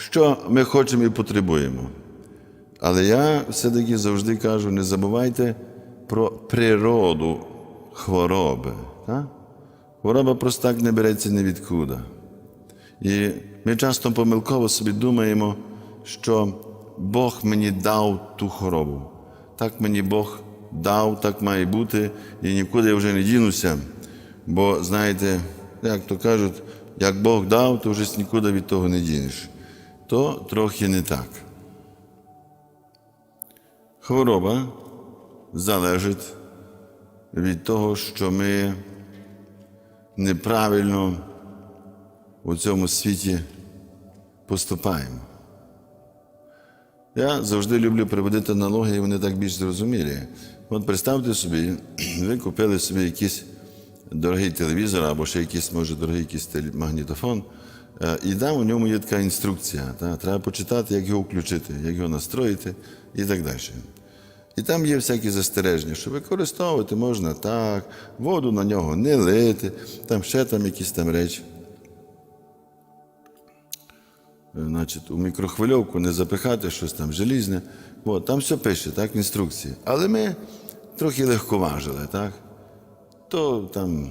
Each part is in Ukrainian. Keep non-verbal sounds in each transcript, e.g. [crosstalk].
що ми хочемо і потребуємо. Але я все-таки завжди кажу: не забувайте про природу хвороби. Так? Хвороба просто так не береться ні відкуди. І ми часто помилково собі думаємо, що Бог мені дав ту хворобу. Так мені Бог дав, так має бути, і нікуди я вже не дінуся. Бо, знаєте, як то кажуть, як Бог дав, то вже нікуди від того не дінеш. То трохи не так. Хвороба залежить від того, що ми неправильно у цьому світі поступаємо. Я завжди люблю приводити аналогії, вони так більш зрозумілі. От представте собі, [clears throat] ви купили собі якийсь дорогий телевізор або ще якийсь, може, дорогий якийсь магнітофон, і там у ньому є така інструкція. Та? Треба почитати, як його включити, як його настроїти і так далі. І там є всякі застереження, що використовувати можна так, воду на нього не лити, там ще там якісь там речі. Е, Значить, у мікрохвильовку не запихати щось там желізне. От, там все пише, так, інструкції. Але ми трохи легковажили, так? То там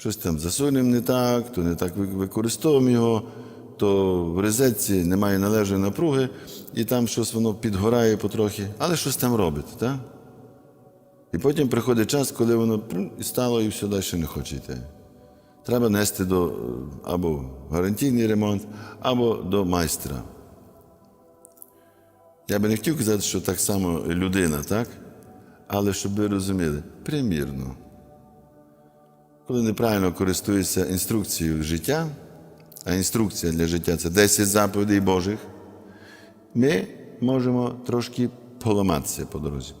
щось там засунемо не так, то не так ви- використовуємо його, то в розетці немає належної напруги, і там щось воно підгорає потрохи, але щось там робить, так? І потім приходить час, коли воно і стало і все далі не хоче йти. Треба нести до е, або гарантійний ремонт, або до майстра. Я би не хотів казати, що так само людина, так? Але щоб ви розуміли, примірно. Коли неправильно користуєшся інструкцією життя, а інструкція для життя це 10 заповідей Божих, ми можемо трошки поламатися по дорозі.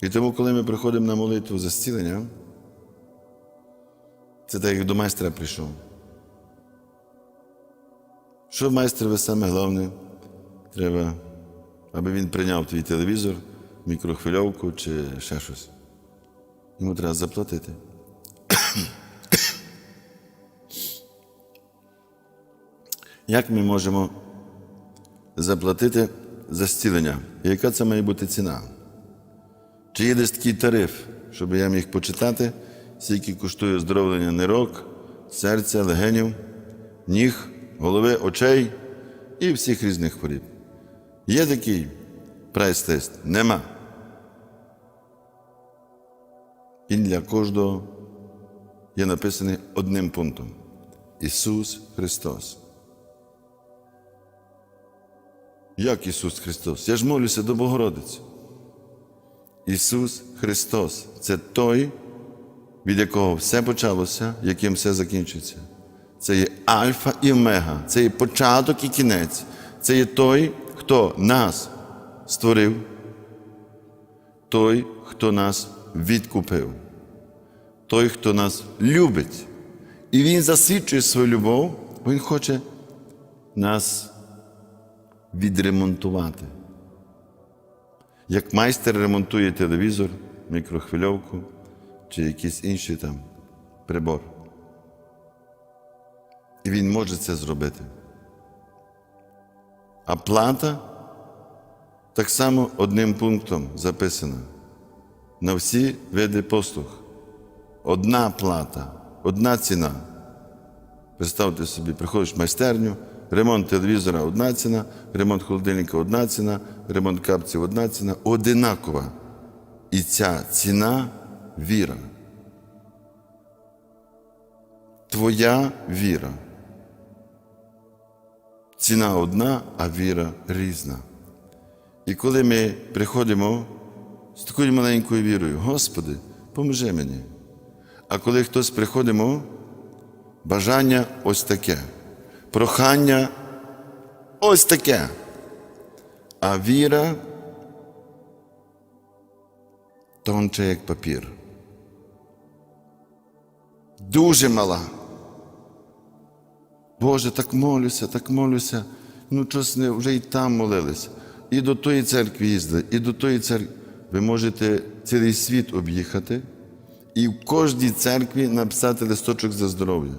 І тому, коли ми приходимо на молитву за зцілення, це так, як до майстра прийшов. Що майстрові саме головне? Треба, аби він прийняв твій телевізор, мікрохвильовку чи ще щось. Йому треба заплатити. [coughs] Як ми можемо заплатити за зцілення? Яка це має бути ціна? Чи є десь такий тариф, щоб я міг почитати, скільки коштує оздоровлення нирок, серця, легенів, ніг, голови, очей і всіх різних хворіб? Є такий прайс-тест? Нема. Він для кожного є написаний одним пунктом: Ісус Христос. Як Ісус Христос? Я ж молюся до Богородиці. Ісус Христос це той, від якого все почалося, яким все закінчиться. Це є Альфа і Омега, це є початок і кінець. Це є той, хто нас створив, той, хто нас відкупив, той, хто нас любить. І Він засвідчує свою любов, бо Він хоче нас відремонтувати. Як майстер ремонтує телевізор, мікрохвильовку чи якийсь інший там прибор. І він може це зробити. А плата так само одним пунктом записана на всі види послуг. Одна плата, одна ціна. Представте собі, приходиш в майстерню, ремонт телевізора одна ціна, ремонт холодильника одна ціна, ремонт капців одна ціна, одинакова. І ця ціна віра. Твоя віра. Ціна одна, а віра різна. І коли ми приходимо з такою маленькою вірою, Господи, поможи мені. А коли хтось приходимо, бажання ось таке, прохання ось таке. А віра тонче, як папір. Дуже мала. Боже, так молюся, так молюся. Ну, щось вже і там молилися. І до тої церкви їздили, і до тої церкви. Ви можете цілий світ об'їхати і в кожній церкві написати листочок за здоров'я.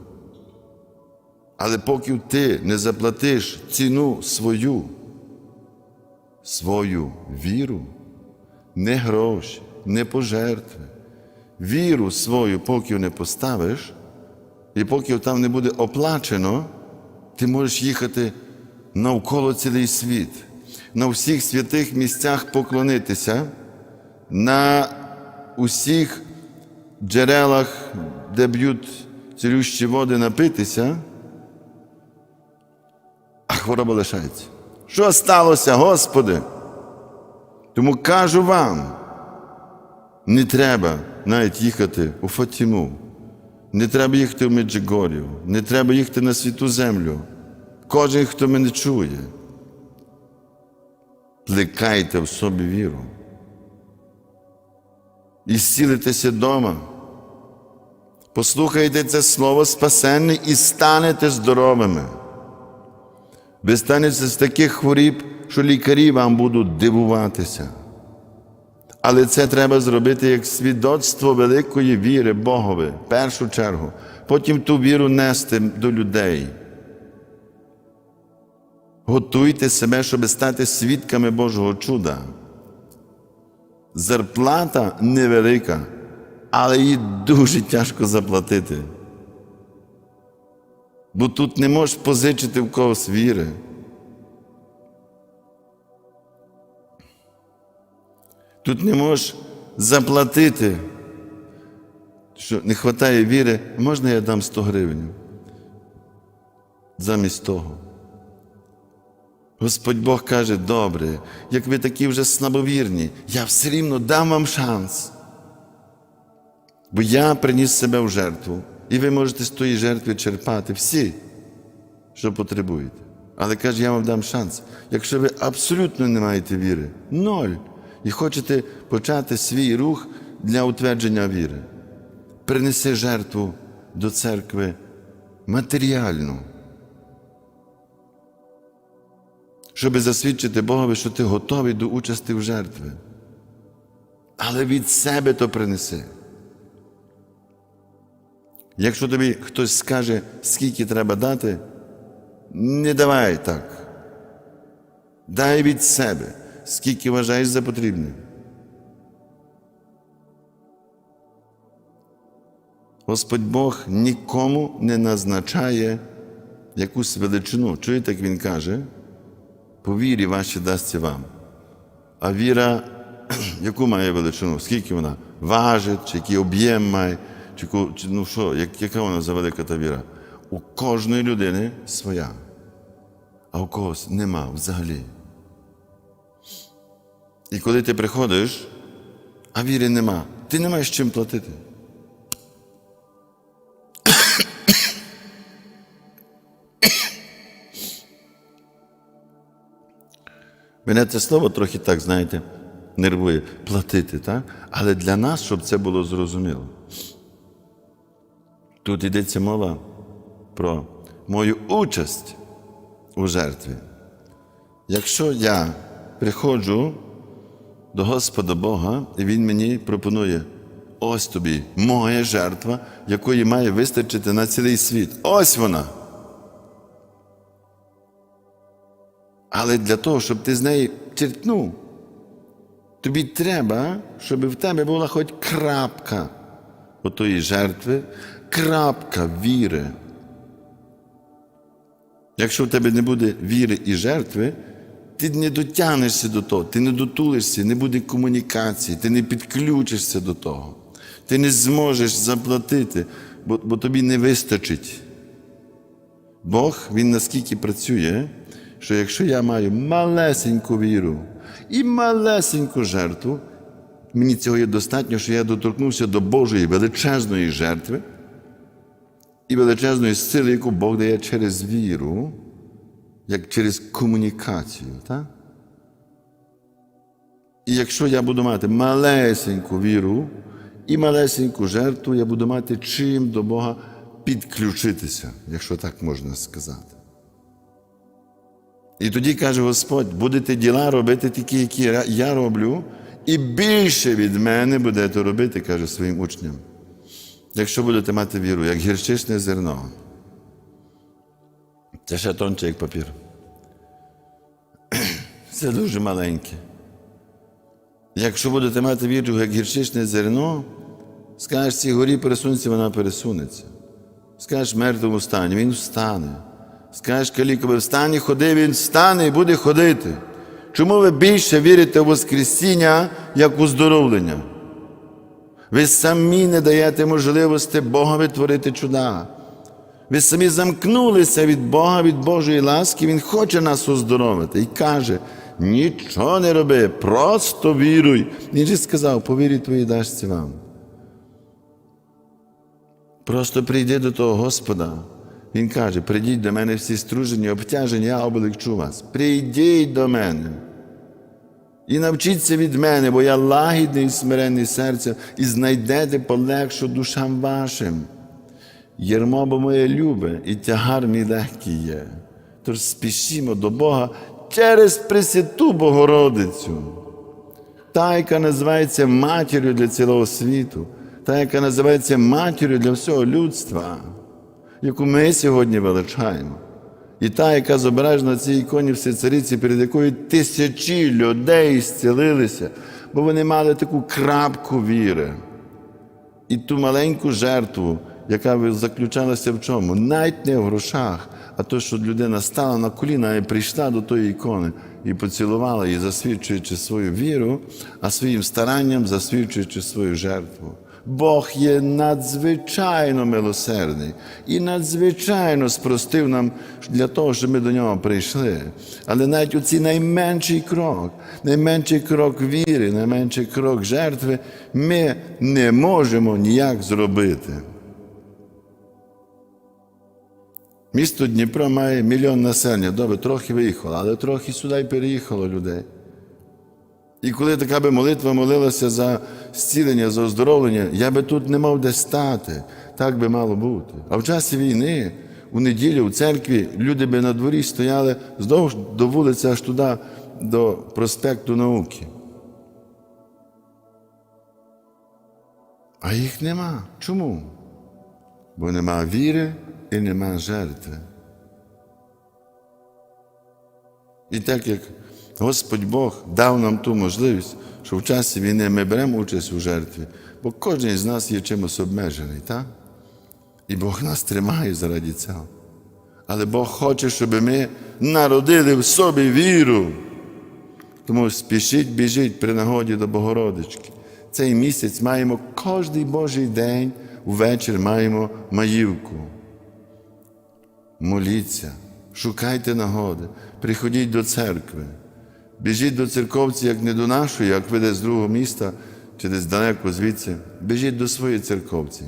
Але поки ти не заплатиш ціну свою, свою віру, не гроші, не пожертви, віру свою, поки не поставиш, і поки там не буде оплачено, ти можеш їхати навколо цілий світ, на всіх святих місцях поклонитися, на усіх джерелах, де б'ють цілющі води, напитися, а хвороба лишається. Що сталося, Господи? Тому кажу вам, не треба навіть їхати у Фатіму, не треба їхати в Меджигорів, не треба їхати на святу землю. Кожен, хто мене чує, плекайте в собі віру. І зцілитеся вдома. Послухайте це слово спасенне і станете здоровими. Ви станете з таких хворіб, що лікарі вам будуть дивуватися. Але це треба зробити як свідоцтво великої віри Богові, в першу чергу. Потім ту віру нести до людей. Готуйте себе, щоб стати свідками Божого чуда. Зарплата невелика, але її дуже тяжко заплатити. Бо тут не можеш позичити в когось віри. Тут не можеш заплатити, що не вистачає віри, можна я дам 100 гривень? Замість того. Господь Бог каже, добре, як ви такі вже слабовірні, я все рівно дам вам шанс. Бо я приніс себе в жертву, і ви можете з тої жертви черпати всі, що потребуєте. Але каже, я вам дам шанс. Якщо ви абсолютно не маєте віри, ноль, і хочете почати свій рух для утвердження віри, принеси жертву до церкви матеріальну. Щоб засвідчити Богові, що ти готовий до участі в жертві. Але від себе то принеси. Якщо тобі хтось скаже, скільки треба дати, не давай так. Дай від себе, скільки вважаєш за потрібне. Господь Бог нікому не назначає якусь величину. Чуєте, як він каже? По вірі ваші дасться вам. А віра, [clears throat] яку має величину? Скільки вона важить, чи який об'єм має, чи, ну що, як, яка вона за велика та віра? У кожної людини своя, а у когось нема взагалі. І коли ти приходиш, а віри нема, ти не маєш чим платити. Мене це слово трохи так, знаєте, нервує платити, так? але для нас, щоб це було зрозуміло. Тут йдеться мова про мою участь у жертві. Якщо я приходжу до Господа Бога, і Він мені пропонує ось тобі моя жертва, якої має вистачити на цілий світ. Ось вона. Але для того, щоб ти з неї черпнув, тобі треба, щоб в тебе була хоч крапка отої жертви, крапка віри. Якщо в тебе не буде віри і жертви, ти не дотягнешся до того, ти не дотулишся, не буде комунікації, ти не підключишся до того, ти не зможеш заплатити, бо, бо тобі не вистачить. Бог, Він наскільки працює, що якщо я маю малесеньку віру і малесеньку жертву, мені цього є достатньо, що я доторкнувся до Божої величезної жертви і величезної сили, яку Бог дає через віру, як через комунікацію. Так? І якщо я буду мати малесеньку віру і малесеньку жертву, я буду мати чим до Бога підключитися, якщо так можна сказати. І тоді каже Господь, будете діла робити такі, які я роблю, і більше від мене будете робити, каже своїм учням. Якщо будете мати віру, як гірчичне зерно. Це ще тонче, як папір. [clears throat] Це дуже маленьке. Якщо будете мати віру, як гірчичне зерно, скажеш цій горі пересунеться, вона пересунеться. Скажеш мертвому стані, він встане. Скажеш калікові встані, ходи, він встане і буде ходити. Чому ви більше вірите в Воскресіння, як у здоровлення? Ви самі не даєте можливості Богові творити чуда. Ви самі замкнулися від Бога, від Божої ласки, Він хоче нас оздоровити і каже: нічого не роби, просто віруй. Він же сказав, повірі твої дашся вам. Просто прийди до того Господа. Він каже: прийдіть до мене всі стружені, обтяжені, я облегчу вас. Прийдіть до мене. І навчіться від мене, бо я лагідний і смиренний серцем, і знайдете полегшу душам вашим. Єрмо бо моє любе, і тягар мій легкий є. Тож спішімо до Бога через Пресвяту Богородицю, та, яка називається матір'ю для цілого світу, та, яка називається матір'ю для всього людства, яку ми сьогодні величаємо. І та, яка зображена на цій іконі в цариці, перед якою тисячі людей зцілилися, бо вони мали таку крапку віри. І ту маленьку жертву, яка заключалася в чому? Навіть не в грошах, а то, що людина стала на коліна і прийшла до тої ікони і поцілувала її, засвідчуючи свою віру, а своїм старанням засвідчуючи свою жертву. Бог є надзвичайно милосердний і надзвичайно спростив нам для того, щоб ми до нього прийшли. Але навіть у цей найменший крок, найменший крок віри, найменший крок жертви ми не можемо ніяк зробити. Місто Дніпро має мільйон населення. Добре, трохи виїхало, але трохи сюди переїхало людей. І коли така би молитва молилася за зцілення, за оздоровлення, я би тут не мав де стати. Так би мало бути. А в часі війни, у неділю, у церкві, люди би на дворі стояли здовж до вулиці, аж туди, до проспекту науки. А їх нема. Чому? Бо нема віри і нема жертви. І так як Господь Бог дав нам ту можливість, що в часі війни ми беремо участь у жертві, бо кожен з нас є чимось обмежений, так? І Бог нас тримає заради цього. Але Бог хоче, щоб ми народили в собі віру. Тому спішіть, біжіть при нагоді до Богородички. Цей місяць маємо кожний Божий день, увечір маємо маївку. Моліться, шукайте нагоди, приходіть до церкви. Біжіть до церковці, як не до нашої, як ви десь з другого міста чи десь далеко звідси. Біжіть до своєї церковці.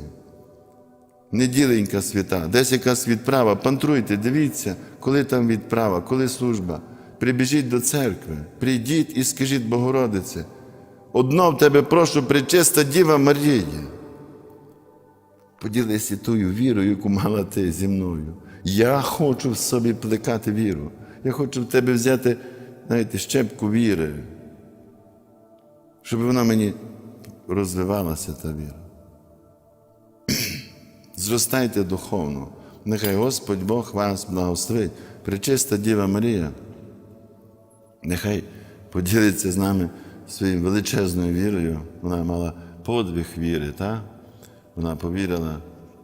Неділенька свята, десь якась відправа, пантруйте, дивіться, коли там відправа, коли служба. Прибіжіть до церкви, прийдіть і скажіть Богородице, одно в тебе прошу, причиста Діва Марія. Поділися тою вірою, яку мала ти зі мною. Я хочу в собі плекати віру. Я хочу в тебе взяти, знаєте, щепку віри, щоб вона мені розвивалася та віра. [clears throat] Зростайте духовно. Нехай Господь Бог вас благословить. Пречиста Діва Марія. Нехай поділиться з нами своєю величезною вірою. Вона мала подвиг віри, так? Вона повірила,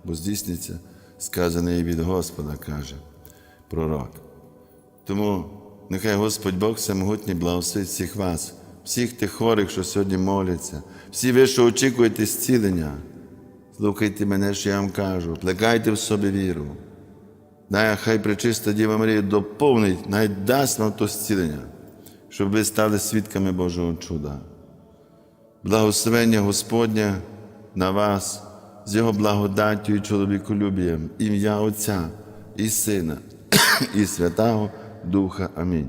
бо здійсниться сказане їй від Господа, каже пророк. Тому нехай Господь Бог всемогутній благословить всіх вас, всіх тих хворих, що сьогодні моляться, всі ви, що очікуєте зцілення. Слухайте мене, що я вам кажу, плекайте в собі віру. Дай хай пречиста Діва Марія доповнить, навіть дасть вам то зцілення, щоб ви стали свідками Божого чуда. Благословення Господня на вас з Його благодаттю і чоловіколюбієм, ім'я Отця і Сина, і Святого Духа. Амінь.